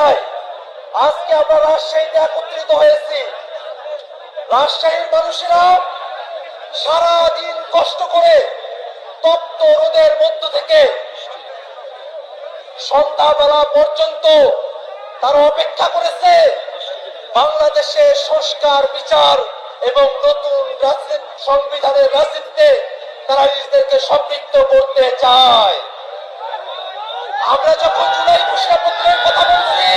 আজকে আমরা রাজশাহীতে একত্রিত হয়েছি। রাজশাহীর মানুষেরা সারা দিন কষ্ট করে তপ্ত রোদের মধ্য থেকে সন্ধ্যাবেলা পর্যন্ত তারা অপেক্ষা করেছে বাংলাদেশে সংস্কার, বিচার এবং নতুন সংবিধানের রাজনীতিতে তারা নিজেদেরকে সম্পৃক্ত করতে চায়। আমরা যখন জুলাই ঘোষণাপত্রের কথা বলছি,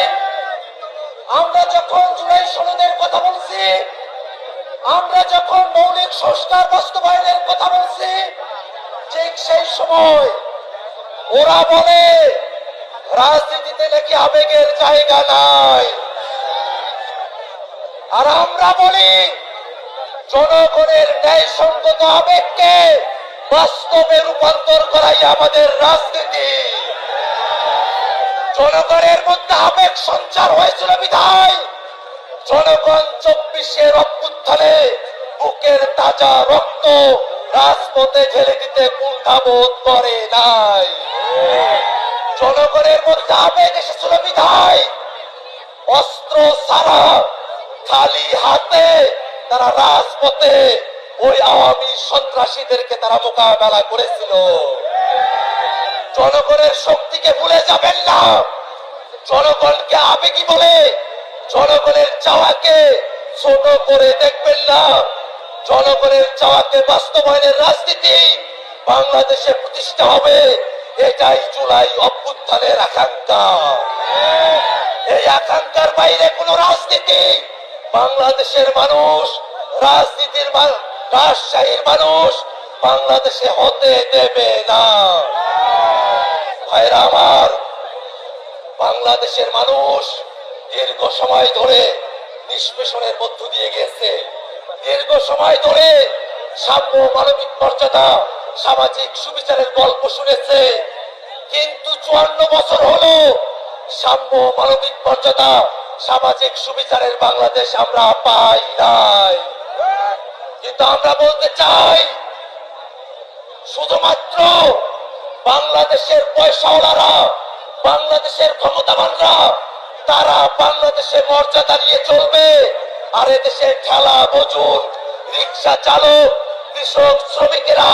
আমরা যখন জুলাই কথা বলছি, আমরা যখন মৌলিক সংস্কার বাস্তবায়নের কথা বলছি, ঠিক সেই সময় ওরা বলে, রাজনীতিতে নাকি আবেগের জায়গা নাই। আর আমরা বলি, জনগণের ন্যায় সঙ্গত আবেগকে বাস্তবে রূপান্তর করাই আমাদের রাজনীতি। জনগণের মধ্যে আবেগ সঞ্চার হয়েছিল, বিধায়। জনগণ চব্বিশের অভ্যুত্থানে বুকের তাজা রক্ত রাজপথে ঢেলে দিতে কুণ্ঠাবোধ করে নাই। জনগণের মধ্যে আবেগ এসেছিল, বিধায়। অস্ত্র ছাড়া খালি হাতে তারা রাজপথে ওই আওয়ামী সন্ত্রাসীদেরকে তারা মোকাবেলা করেছিল। জনগণের শক্তিকে ভুলে যাবেন না। জনগণকে আবেগী বলে, জনগণের চাওয়াকে ছোট করে দেখবেন না। জনগণের চাওয়াকে বাস্তবায়নের রাজনীতি বাংলাদেশে প্রতিষ্ঠা হবে, এটাই জুলাই অভ্যুত্থানের আকাঙ্ক্ষা। এই আকাঙ্ক্ষার বাইরে কোন রাজনীতি। বাংলাদেশের মানুষ, রাজনীতির রাজশাহীর মানুষ বাংলাদেশে হতে দেবে না ভাইরা আমার বাংলাদেশের মানুষ দীর্ঘ সময় ধরে নিষ্পেষণের মধ্য দিয়ে গেছে দীর্ঘ সময় ধরে সাম্য মানবিক মর্যাদা, সামাজিক সুবিচারের গল্প শুনেছে। কিন্তু চুয়ান্ন বছর হলো সাম্য মানবিক মর্যাদা, সামাজিক সুবিচারের বাংলাদেশ আমরা পাই নাই। কিন্তু আমরা বলতে চাই, শুধুমাত্র বাংলাদেশের পয়সাওয়ালারা বাংলাদেশের ক্ষমতাবানরা, তারা বাংলাদেশে মর্যাদা নিয়ে চলবে। আর এদেশে ঠেলা মজুর, রিক্সা চালক, কৃষক, শ্রমিকেরা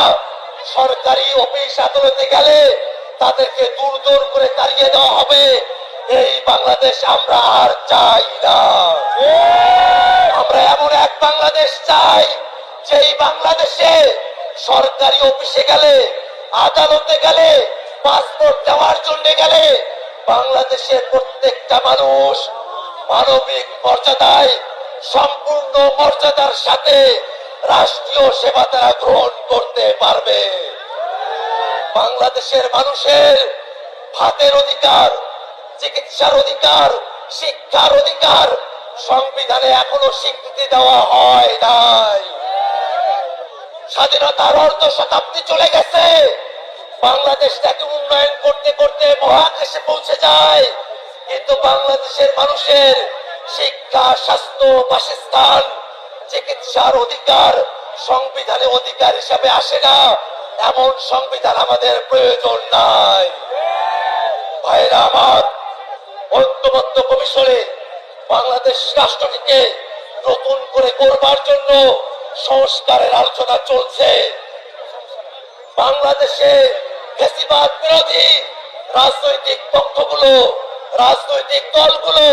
সরকারি অফিস আদালতে গেলে তাদেরকে দূর দূর করে তাড়িয়ে দেওয়া হবে। এই বাংলাদেশ আমরা আর চাই না। আমরা এমন এক বাংলাদেশ চাই, যেই বাংলাদেশে সরকারি অফিসে গেলে, আদালতে গেলে পাসপোর্ট দেওয়ার জন্য গেলে বাংলাদেশের প্রত্যেকটা মানুষ মানবিক মর্যাদায়, সম্পূর্ণ মর্যাদার সাথে রাষ্ট্রীয় সেবা তারা গ্রহণ করতে পারবে। বাংলাদেশের মানুষের ভাতের অধিকার, চিকিৎসার অধিকার, শিক্ষার অধিকার সংবিধানে এখনও স্বীকৃতি দেওয়া হয় নাই। স্বাধীনতার অর্ধ শতাব্দী চলে গেছে। বাংলাদেশটাকে উন্নয়ন করতে করতে মহাকাশে পৌঁছে যায়। কিন্তু বাংলাদেশের মানুষের শিক্ষা, স্বাস্থ্য, বাসস্থান, চিকিৎসার অধিকার সংবিধানে অধিকার হিসাবে আসে না। এমন সংবিধান আমাদের প্রয়োজন নাই। ভাইরা আমার, ঐক্যবদ্ধ কমিশনে বাংলাদেশ রাষ্ট্রটিকে নতুন করে করবার জন্য সংস্কারের আলোচনা চলছে। বাংলাদেশে ফেসিবাদ বিরোধী রাজনৈতিক পক্ষগুলো, রাজনৈতিক দলগুলো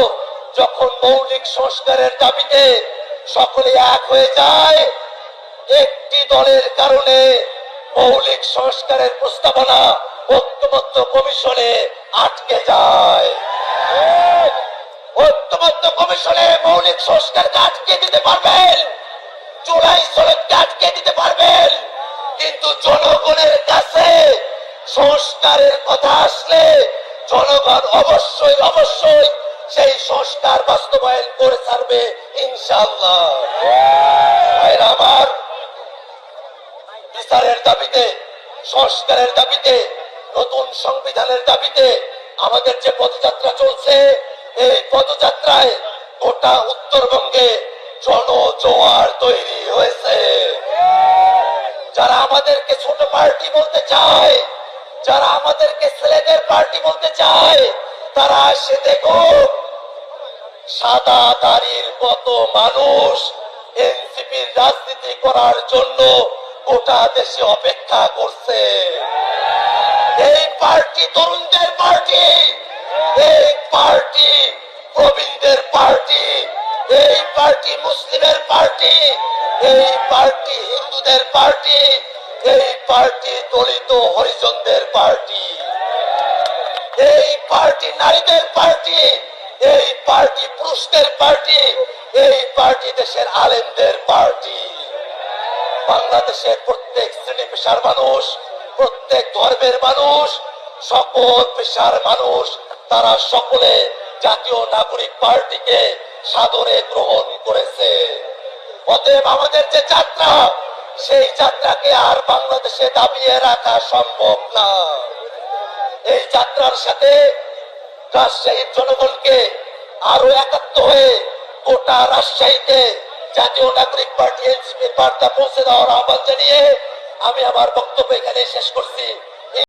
যখন মৌলিক সংস্কারের দাবিতে সকলে এক হয়ে যায়, একটি দলের কারণে মৌলিক সংস্কারের প্রস্তাবনা ঐক্যবদ্ধ কমিশনে আটকে যায়। ঐক্যবদ্ধ কমিশনে মৌলিক সংস্কারকে আটকে দিতে পারবেন, জুলাই সড়ককে আটকে দিতে পারবেন, কিন্তু জনগণের কাছে সংস্কারের কথা আসলে জনগণ অবশ্যই অবশ্যই সেই সংস্কার বাস্তবায়ন করে ছাড়বে ইনশাল্লাহ বিচারের দাবিতে, সংস্কারের দাবিতে, নতুন সংবিধানের দাবিতে আমাদের যে পদযাত্রা চলছে, এই পদযাত্রায় গোটা উত্তরবঙ্গে জনজোয়ার তৈরি হয়েছে। যারা আমাদেরকে ছোট পার্টি বলতে চায় যারা আমাদেরকে ছেলেদের পার্টি বলতে চায়, তারা এসে দেখুক সাদা দাড়ির কত মানুষ এনসিপির রাজনীতি করার জন্য গোটা দেশে অপেক্ষা করছে। এই পার্টি তরুণদের পার্টি, এই পার্টি প্রবীণদের পার্টি, এই পার্টি মুসলিমের পার্টি, এই পার্টি হিন্দুদের পার্টি এই পার্টি দলিত হরিজনদের পার্টি। এই পার্টি নারীদের পার্টি, এই পার্টি পুরুষদের পার্টি, এই পার্টি দেশের আলেমদের পার্টি। বাংলাদেশের প্রত্যেক শ্রেণি পেশার মানুষ, প্রত্যেক ধর্মের মানুষ, সকল পেশার মানুষ, তারা সকলে জাতীয় নাগরিক পার্টিকে সাদরে গ্রহণ করেছে। অতএব আমাদের যে যাত্রা সেই যাত্রাকে আর বাংলাদেশে দাবিয়ে রাখা সম্ভব না। এই যাত্রার সাথে রাজশাহীর জনগণকে আরও একাত্ম হয়ে গোটা রাজশাহীতে জাতীয় নাগরিক পার্টি এনসিপির বার্তা পৌঁছে দেওয়ার আহ্বান জানিয়ে আমি আমার বক্তব্য এখানে শেষ করছি।